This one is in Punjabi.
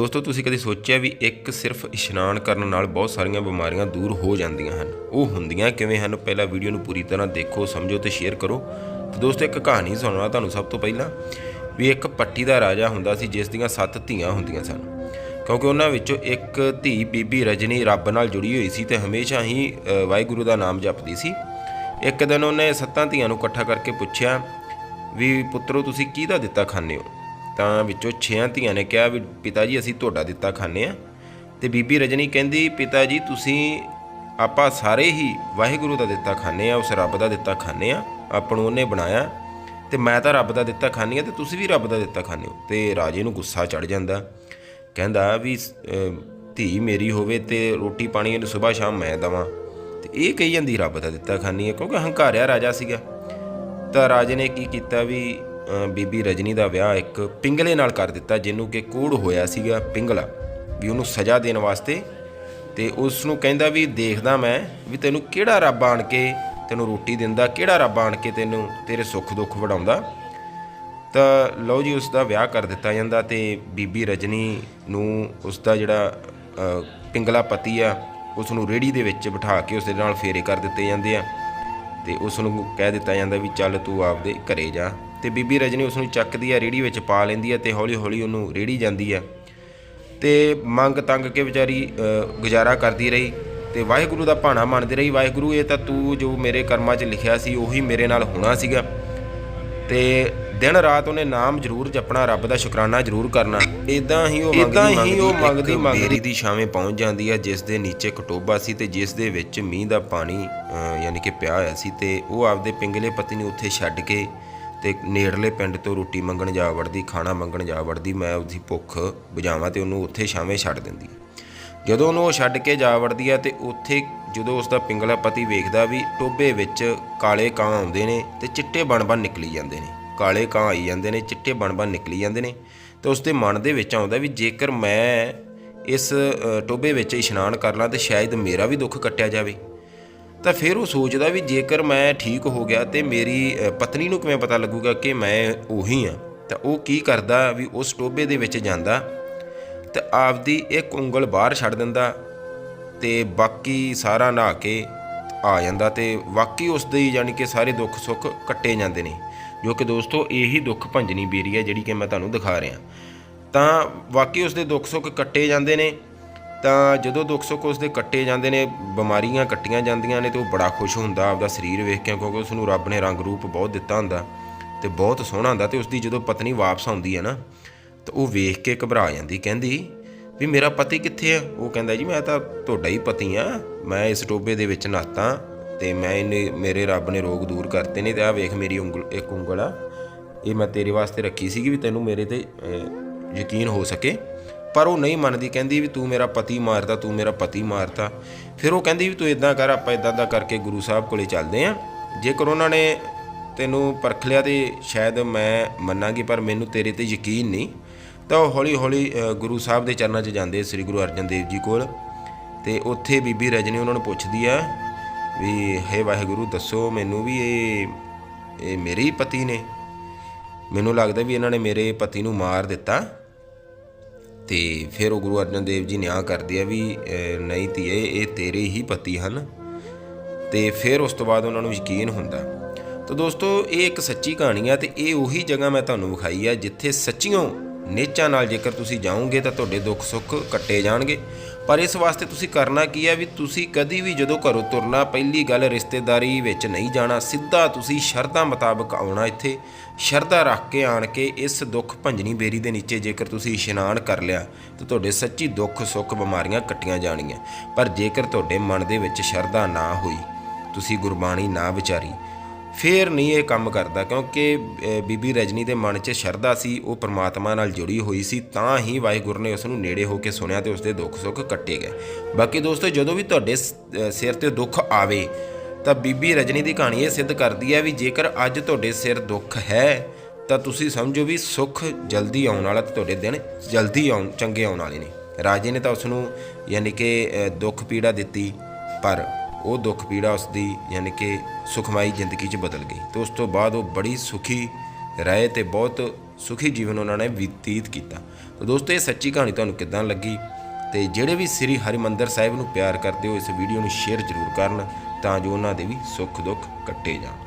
ਦੋਸਤੋ, ਤੁਸੀਂ ਕਦੇ ਸੋਚਿਆ ਵੀ ਇੱਕ ਸਿਰਫ ਇਸ਼ਨਾਨ ਕਰਨ ਨਾਲ ਬਹੁਤ ਸਾਰੀਆਂ ਬਿਮਾਰੀਆਂ ਦੂਰ ਹੋ ਜਾਂਦੀਆਂ ਹਨ? ਉਹ ਹੁੰਦੀਆਂ ਕਿਵੇਂ ਹਨ? ਪਹਿਲਾਂ ਵੀਡੀਓ ਨੂੰ ਪੂਰੀ ਤਰ੍ਹਾਂ ਦੇਖੋ, ਸਮਝੋ ਤੇ ਸ਼ੇਅਰ ਕਰੋ। ਤੇ ਦੋਸਤੋ, ਇੱਕ ਕਹਾਣੀ ਸੁਣਾਉਣਾ ਤੁਹਾਨੂੰ ਸਭ ਤੋਂ ਪਹਿਲਾਂ ਵੀ ਇੱਕ ਪੱਟੀ ਦਾ ਰਾਜਾ ਹੁੰਦਾ ਸੀ, ਜਿਸ ਦੀਆਂ ਸੱਤ ਧੀਆਂ ਹੁੰਦੀਆਂ ਸਨ। ਕਿਉਂਕਿ ਉਹਨਾਂ ਵਿੱਚੋਂ ਇੱਕ ਧੀ ਬੀਬੀ ਰਜਨੀ ਰੱਬ ਨਾਲ ਜੁੜੀ ਹੋਈ ਸੀ ਤੇ ਹਮੇਸ਼ਾ ਹੀ ਵਾਹਿਗੁਰੂ ਦਾ ਨਾਮ ਜਪਦੀ ਸੀ। ਇੱਕ ਦਿਨ ਉਹਨੇ ਸੱਤਾਂ ਧੀਆਂ ਨੂੰ ਇਕੱਠਾ ਕਰਕੇ ਪੁੱਛਿਆ ਵੀ, ਪੁੱਤਰੋ, ਤੁਸੀਂ ਕਿਹਦਾ ਦਿੱਤਾ ਖਾਂਦੇ ਹੋ? ਤਾਂ ਵਿੱਚੋਂ ਛੇਆਂ ਧੀਆਂ ਨੇ ਕਿਹਾ ਵੀ ਪਿਤਾ ਜੀ, ਅਸੀਂ ਤੁਹਾਡਾ ਦਿੱਤਾ ਖਾਂਦੇ ਆ ਤੇ ਬੀਬੀ ਰਜਨੀ ਕਹਿੰਦੀ, ਪਿਤਾ ਜੀ, ਤੁਸੀਂ ਆਪਾਂ ਸਾਰੇ ਹੀ ਵਾਹਿਗੁਰੂ ਦਾ ਦਿੱਤਾ ਖਾਂਦੇ ਆ ਉਸ ਰੱਬ ਦਾ ਦਿੱਤਾ ਖਾਂਦੇ ਆ ਆਪਾਂ ਨੂੰ ਉਹਨੇ ਬਣਾਇਆ। ਤੇ ਮੈਂ ਤਾਂ ਰੱਬ ਦਾ ਦਿੱਤਾ ਖਾਂਦੀ ਆ ਤੇ ਤੁਸੀਂ ਵੀ ਰੱਬ ਦਾ ਦਿੱਤਾ ਖਾਂਦੇ ਹੋ। ਤੇ ਰਾਜੇ ਨੂੰ ਗੁੱਸਾ ਚੜ ਜਾਂਦਾ। ਕਹਿੰਦਾ ਵੀ ਧੀ ਮੇਰੀ ਹੋਵੇ ਤੇ ਰੋਟੀ ਪਾਣੀ ਇਹਨੂੰ ਸਵੇਰ ਸ਼ਾਮ ਮੈਂ ਦਵਾਂ। ਤੇ ਇਹ ਕਹੀ ਜਾਂਦੀ, ਰੱਬ ਦਾ ਦਿੱਤਾ ਖਾਂਦੀ ਆ ਕਿਉਂਕਿ ਹੰਕਾਰਿਆ ਰਾਜਾ ਸੀਗਾ। ਤਾਂ ਰਾਜੇ ਨੇ ਕੀ ਕੀਤਾ ਵੀ ਬੀਬੀ ਰਜਨੀ ਦਾ ਵਿਆਹ ਇੱਕ ਪਿੰਗਲੇ ਨਾਲ ਕਰ ਦਿੱਤਾ, ਜਿਹਨੂੰ ਕਿ ਕੂੜ ਹੋਇਆ ਸੀਗਾ ਪਿੰਗਲਾ, ਵੀ ਉਹਨੂੰ ਸਜ਼ਾ ਦੇਣ ਵਾਸਤੇ। ਤੇ ਉਸ ਨੂੰ ਕਹਿੰਦਾ ਵੀ ਦੇਖਦਾ ਮੈਂ ਵੀ ਤੈਨੂੰ ਕਿਹੜਾ ਰੱਬ ਆਣ ਕੇ ਤੈਨੂੰ ਰੋਟੀ ਦਿੰਦਾ, ਕਿਹੜਾ ਰੱਬ ਆਣ ਕੇ ਤੈਨੂੰ ਤੇਰੇ ਸੁੱਖ ਦੁੱਖ ਵਡਾਉਂਦਾ। ਤਾਂ ਲਓ ਜੀ ਉਸ ਦਾ ਵਿਆਹ ਕਰ ਦਿੱਤਾ ਜਾਂਦਾ ਤੇ ਬੀਬੀ ਰਜਨੀ ਨੂੰ ਉਸ ਦਾ ਜਿਹੜਾ ਪਿੰਗਲਾ ਪਤੀ ਆ ਉਸ ਨੂੰ ਰੇੜੀ ਦੇ ਵਿੱਚ ਬਿਠਾ ਕੇ ਉਸ ਦੇ ਨਾਲ ਫੇਰੇ ਕਰ ਦਿੱਤੇ ਜਾਂਦੇ ਆ। ਤੇ ਉਸ ਨੂੰ ਕਹਿ ਦਿੱਤਾ ਜਾਂਦਾ ਵੀ ਚੱਲ ਤੂੰ ਆਪਦੇ ਘਰੇ ਜਾ। ਤੇ ਬੀਬੀ ਰਜਨੀ ਉਸ ਨੂੰ ਚੱਕਦੀ ਆ ਰੇੜੀ ਵਿੱਚ ਪਾ ਲੈਂਦੀ ਆ ਤੇ ਹੌਲੀ ਹੌਲੀ ਉਹਨੂੰ ਰੇੜੀ ਜਾਂਦੀ ਆ। ਤੇ ਮੰਗ ਤੰਗ ਕੇ ਵਿਚਾਰੀ ਗੁਜ਼ਾਰਾ ਕਰਦੀ ਰਹੀ ਤੇ ਵਾਹਿਗੁਰੂ ਦਾ ਭਾਣਾ ਮੰਨਦੀ ਰਹੀ ਵਾਹਿਗੁਰੂ ਇਹ ਤਾਂ ਤੂੰ ਜੋ ਮੇਰੇ ਕਰਮਾਂ 'ਚ ਲਿਖਿਆ ਸੀ ਉਹੀ ਮੇਰੇ ਨਾਲ ਹੋਣਾ ਸੀਗਾ। ਤੇ ਦਿਨ ਰਾਤ ਉਹਨੇ ਨਾਮ ਜ਼ਰੂਰ ਜਪਣਾ ਰੱਬ ਦਾ ਸ਼ੁਕਰਾਨਾ ਜ਼ਰੂਰ ਕਰਨਾ। ਇਦਾਂ ਹੀ ਉਹ ਮੰਗਦੀ ਹੀ ਉਹ ਮੰਗਦੀ ਮੰਗਦੀ ਦੀ ਛਾਵੇਂ ਪਹੁੰਚ ਜਾਂਦੀ ਹੈ ਜਿਸ ਦੇ ਨੀਚੇ ਕਟੋਬਾ ਸੀ ਤੇ ਜਿਸ ਦੇ ਵਿੱਚ ਮੀਂਹ ਦਾ ਪਾਣੀ ਯਾਨੀ ਕਿ ਪਿਆ ਹੋਇਆ ਸੀ ਤੇ ਉਹ ਆਪਦੇ ਪਿੰਗਲੇ ਪਤੀ ਨੂੰ ਉੱਥੇ ਛੱਡ ਕੇ ਤੇ ਨੇੜਲੇ ਪਿੰਡ ਤੋਂ ਰੋਟੀ ਮੰਗਣ ਜਾ ਵੜਦੀ ਖਾਣਾ ਮੰਗਣ ਜਾ ਵੜਦੀ ਮੈਂ ਉਹਦੀ ਭੁੱਖ ਬੁਝਾਵਾਂ ਤੇ ਉਹਨੂੰ ਉੱਥੇ ਛਾਵੇਂ ਛੱਡ ਦਿੰਦੀ। ਜਦੋਂ ਉਹਨੂੰ ਉਹ ਛੱਡ ਕੇ ਜਾ ਵੜਦੀ ਆ ਤੇ ਉੱਥੇ ਜਦੋਂ ਉਸ ਦਾ ਪਿੰਗਲਾ ਪਤੀ ਵੇਖਦਾ ਵੀ ਟੋਬੇ ਵਿੱਚ ਕਾਲੇ ਕਾਂ ਆਉਂਦੇ ਨੇ ਤੇ ਚਿੱਟੇ ਬਣ-ਬਣ ਨਿਕਲੀ ਜਾਂਦੇ ਨੇ। ਕਾਲੇ ਕਾਂ ਆਈ ਜਾਂਦੇ ਨੇ ਚਿੱਟੇ ਬਣ-ਬਣ ਨਿਕਲੀ ਜਾਂਦੇ ਨੇ ਤੇ ਉਸ ਦੇ ਮਨ ਦੇ ਵਿੱਚ ਆਉਂਦਾ ਵੀ ਜੇਕਰ ਮੈਂ ਇਸ ਅ, ਟੋਬੇ ਵਿੱਚ ਇਸ਼ਨਾਨ ਕਰ ਲਾਂ ਤੇ ਸ਼ਾਇਦ ਮੇਰਾ ਵੀ ਦੁੱਖ ਕੱਟਿਆ ਜਾਵੇ। ਤਾਂ ਫਿਰ ਉਹ ਸੋਚਦਾ ਵੀ ਜੇਕਰ ਮੈਂ ਠੀਕ ਹੋ ਗਿਆ ਤੇ ਮੇਰੀ ਪਤਨੀ ਨੂੰ ਕਿਵੇਂ ਪਤਾ ਲੱਗੂਗਾ ਕਿ ਮੈਂ ਉਹੀ ਆ ਤਾਂ ਉਹ ਕੀ ਕਰਦਾ ਵੀ ਉਸ ਟੋਬੇ ਦੇ ਵਿੱਚ ਜਾਂਦਾ ਤੇ ਆਪਦੀ ਇੱਕ ਉਂਗਲ ਬਾਹਰ ਛੱਡ ਦਿੰਦਾ ਤੇ ਬਾਕੀ ਸਾਰਾ ਨਹਾ ਕੇ ਆ ਜਾਂਦਾ ਤੇ ਵਾਕਈ ਉਸ ਦੇ ਯਾਨੀ ਕਿ ਸਾਰੇ ਦੁੱਖ ਸੁੱਖ ਕੱਟੇ ਜਾਂਦੇ ਨੇ, ਜੋ ਕਿ ਦੋਸਤੋ ਇਹੀ ਦੁੱਖ ਭੰਜਨੀ ਬੇਰੀ ਹੈ ਜਿਹੜੀ ਕਿ ਮੈਂ ਤੁਹਾਨੂੰ ਦਿਖਾ ਰਿਹਾ। ਤਾਂ ਵਾਕਈ ਉਸ ਦੇ ਦੁੱਖ ਸੁੱਖ ਕੱਟੇ ਜਾਂਦੇ ਨੇ ਤਾਂ ਜਦੋਂ ਦੁੱਖ ਸੁੱਖ ਉਸ ਦੇ ਕੱਟੇ ਜਾਂਦੇ ਨੇ, ਬਿਮਾਰੀਆਂ ਕੱਟੀਆਂ ਜਾਂਦੀਆਂ ਨੇ ਤੇ ਉਹ ਬੜਾ ਖੁਸ਼ ਹੁੰਦਾ ਆਪਦਾ ਸਰੀਰ ਵੇਖ ਕੇ, ਕਿਉਂਕਿ ਉਸ ਨੂੰ ਰੱਬ ਨੇ ਰੰਗ ਰੂਪ ਬਹੁਤ ਦਿੱਤਾ ਹੁੰਦਾ ਤੇ ਬਹੁਤ ਸੋਹਣਾ ਹੁੰਦਾ ਤੇ ਉਸ ਦੀ ਜਦੋਂ ਪਤਨੀ ਵਾਪਸ ਆਉਂਦੀ ਹੈ ਨਾ, ਤਾਂ ਉਹ ਵੇਖ ਕੇ ਘਬਰਾ ਜਾਂਦੀ, ਕਹਿੰਦੀ ਵੀ ਮੇਰਾ ਪਤੀ ਕਿੱਥੇ ਆ? ਉਹ ਕਹਿੰਦਾ ਜੀ, ਮੈਂ ਤਾਂ ਤੁਹਾਡਾ ਹੀ ਪਤੀ ਆ, ਮੈਂ ਇਸ ਟੋਬੇ ਦੇ ਵਿੱਚ ਨਾਤਾ ਤੇ ਮੈਂ ਇਹਨੇ, ਮੇਰੇ ਰੱਬ ਨੇ ਰੋਗ ਦੂਰ ਕਰਤੇ ਨੇ ਤੇ ਆ ਵੇਖ ਮੇਰੀ ਉਂਗਲ, ਇੱਕ ਉਂਗਲ ਆ, ਇਹ ਮੈਂ ਤੇਰੇ ਵਾਸਤੇ ਰੱਖੀ ਸੀਗੀ ਵੀ ਤੈਨੂੰ ਮੇਰੇ ਤੇ ਯਕੀਨ ਹੋ ਸਕੇ। ਪਰ ਉਹ ਨਹੀਂ ਮੰਨਦੀ, ਕਹਿੰਦੀ ਵੀ ਤੂੰ ਮੇਰਾ ਪਤੀ ਮਾਰਦਾ ਤੂੰ ਮੇਰਾ ਪਤੀ ਮਾਰਦਾ ਫਿਰ ਉਹ ਕਹਿੰਦੀ ਵੀ ਤੂੰ ਇਦਾਂ ਕਰ, ਆਪਾਂ ਇਦਾਂ ਦਾ ਕਰਕੇ ਗੁਰੂ ਸਾਹਿਬ ਕੋਲੇ ਚੱਲਦੇ ਆਂ। ਜੇਕਰ ਉਹਨਾਂ ਨੇ ਤੈਨੂੰ ਪਰਖ ਲਿਆ ਤੇ ਸ਼ਾਇਦ ਮੈਂ ਮੰਨਾਂਗੀ, ਪਰ ਮੈਨੂੰ ਤੇਰੇ ਤੇ ਯਕੀਨ ਨਹੀਂ। ਤਾਂ ਉਹ ਹੌਲੀ ਹੌਲੀ ਗੁਰੂ ਸਾਹਿਬ ਦੇ ਚਰਨਾਂ 'ਚ ਜਾਂਦੇ ਸ੍ਰੀ ਗੁਰੂ ਅਰਜਨ ਦੇਵ ਜੀ ਕੋਲ। ਤੇ ਉੱਥੇ ਬੀਬੀ ਰਜਨੀ ਉਹਨਾਂ ਨੂੰ ਪੁੱਛਦੀ ਆ ਵੀ, ਹੇ ਵਾਹਿਗੁਰੂ, ਦੱਸੋ ਮੈਨੂੰ ਵੀ ਇਹ ਇਹ ਮੇਰੇ ਹੀ ਪਤੀ ਨੇ? ਮੈਨੂੰ ਲੱਗਦਾ ਵੀ ਇਹਨਾਂ ਨੇ ਮੇਰੇ ਪਤੀ ਨੂੰ ਮਾਰ ਦਿੱਤਾ। ਤੇ ਫਿਰ ਉਹ ਗੁਰੂ ਅਰਜਨ ਦੇਵ ਜੀ ਨਿਆਂ ਕਰਦੇ ਆ ਵੀ ਨਹੀਂ ਧੀਏ, ਇਹ ਤੇਰੇ ਹੀ ਪਤੀ ਹਨ। ਤੇ ਫਿਰ ਉਸ ਤੋਂ ਬਾਅਦ ਉਹਨਾਂ ਨੂੰ ਯਕੀਨ ਹੁੰਦਾ। ਤਾਂ ਦੋਸਤੋ, ਇਹ ਇੱਕ ਸੱਚੀ ਕਹਾਣੀ ਆ ਤੇ ਇਹ ਉਹੀ ਜਗ੍ਹਾ ਮੈਂ ਤੁਹਾਨੂੰ ਵਿਖਾਈ ਹੈ ਜਿੱਥੇ ਸੱਚੀਓ ਨੇਚਾ ਨਾਲ ਜੇਕਰ ਤੁਸੀਂ ਜਾਓਗੇ ਤਾਂ ਤੁਹਾਡੇ ਦੁੱਖ ਸੁੱਖ ਕੱਟੇ ਜਾਣਗੇ। ਪਰ ਇਸ ਵਾਸਤੇ ਤੁਸੀਂ ਕਰਨਾ ਕੀ ਹੈ ਵੀ ਤੁਸੀਂ ਕਦੀ ਵੀ ਜਦੋਂ ਘਰੋਂ ਤੁਰਨਾ, ਪਹਿਲੀ ਗੱਲ ਰਿਸ਼ਤੇਦਾਰੀ ਵਿੱਚ ਨਹੀਂ ਜਾਣਾ, ਸਿੱਧਾ ਤੁਸੀਂ ਸ਼ਰਤਾਂ ਮੁਤਾਬਕ ਆਉਣਾ ਇੱਥੇ। ਸ਼ਰਧਾ ਰੱਖ ਕੇ ਆਣ ਕੇ ਇਸ ਦੁੱਖ ਭੰਜਨੀ ਬੇਰੀ ਦੇ ਨੀਚੇ ਜੇਕਰ ਤੁਸੀਂ ਇਸ਼ਨਾਨ ਕਰ ਲਿਆ, ਤਾਂ ਤੁਹਾਡੇ ਸੱਚੀ ਦੁੱਖ ਸੁੱਖ ਬਿਮਾਰੀਆਂ ਕੱਟੀਆਂ ਜਾਣਗੀਆਂ ਪਰ ਜੇਕਰ ਤੁਹਾਡੇ ਮਨ ਦੇ ਵਿੱਚ ਸ਼ਰਧਾ ਨਾ ਹੋਈ, ਤੁਸੀਂ ਗੁਰਬਾਣੀ ਨਾ ਵਿਚਾਰੀ ਫੇਰ ਨਹੀਂ ਇਹ ਕੰਮ ਕਰਦਾ, ਕਿਉਂਕਿ ਬੀਬੀ ਰਜਨੀ ਦੇ ਮਨ 'ਚ ਸ਼ਰਧਾ ਸੀ, ਉਹ ਪ੍ਰਮਾਤਮਾ ਨਾਲ ਜੁੜੀ ਹੋਈ ਸੀ, ਤਾਂ ਹੀ ਵਾਹਿਗੁਰੂ ਨੇ ਉਸ ਨੂੰ ਨੇੜੇ ਹੋ ਕੇ ਸੁਣਿਆ ਤੇ ਉਸ ਦੇ ਦੁੱਖ ਸੁੱਖ ਕੱਟੇ ਗਏ। ਬਾਕੀ ਦੋਸਤੋ, ਜਦੋਂ ਵੀ ਤੁਹਾਡੇ ਸ- ਸਿਰ ਤੇ ਦੁੱਖ ਆਵੇ, ਤਾਂ ਬੀਬੀ ਰਜਨੀ ਦੀ ਕਹਾਣੀ ਇਹ ਸਿੱਧ ਕਰਦੀ ਹੈ ਵੀ ਜੇਕਰ ਅੱਜ ਤੁਹਾਡੇ ਸਿਰ ਦੁੱਖ ਹੈ, ਤਾਂ ਤੁਸੀਂ ਸਮਝੋ ਵੀ ਸੁੱਖ ਜਲਦੀ ਆਉਣ ਵਾਲਾ ਤੇ ਤੁਹਾਡੇ ਦਿਨ ਜਲਦੀ ਆਉਣ, ਚੰਗੇ ਆਉਣ ਵਾਲੇ ਨੇ। ਰਾਜੇ ਨੇ ਤਾਂ ਉਸ ਨੂੰ ਯਾਨੀ ਕਿ ਦੁੱਖ ਪੀੜਾ ਦਿੱਤੀ, ਪਰ ਉਹ ਦੁੱਖ ਪੀੜਾ ਉਸ ਦੀ ਯਾਨੀ ਕਿ ਸੁਖਮਈ ਜ਼ਿੰਦਗੀ 'ਚ ਬਦਲ ਗਈ ਤੇ ਉਸ ਤੋਂ ਬਾਅਦ ਉਹ ਬੜੀ ਸੁਖੀ ਰਹੇ ਤੇ ਬਹੁਤ ਸੁਖੀ ਜੀਵਨ ਉਹਨਾਂ ਨੇ ਬਤੀਤ ਕੀਤਾ। ਤਾਂ ਦੋਸਤੋ, ਇਹ ਸੱਚੀ ਕਹਾਣੀ ਤੁਹਾਨੂੰ ਕਿੱਦਾਂ ਲੱਗੀ? ਤੇ ਜਿਹੜੇ ਵੀ ਸ੍ਰੀ ਹਰਿਮੰਦਰ ਸਾਹਿਬ ਨੂੰ ਪਿਆਰ ਕਰਦੇ ਹੋ, ਇਸ ਵੀਡੀਓ ਨੂੰ ਸ਼ੇਅਰ ਜ਼ਰੂਰ ਕਰਨ ਤਾਂ ਜੋ ਉਹਨਾਂ ਦੇ ਵੀ ਸੁੱਖ ਦੁੱਖ ਕੱਟੇ ਜਾਣ।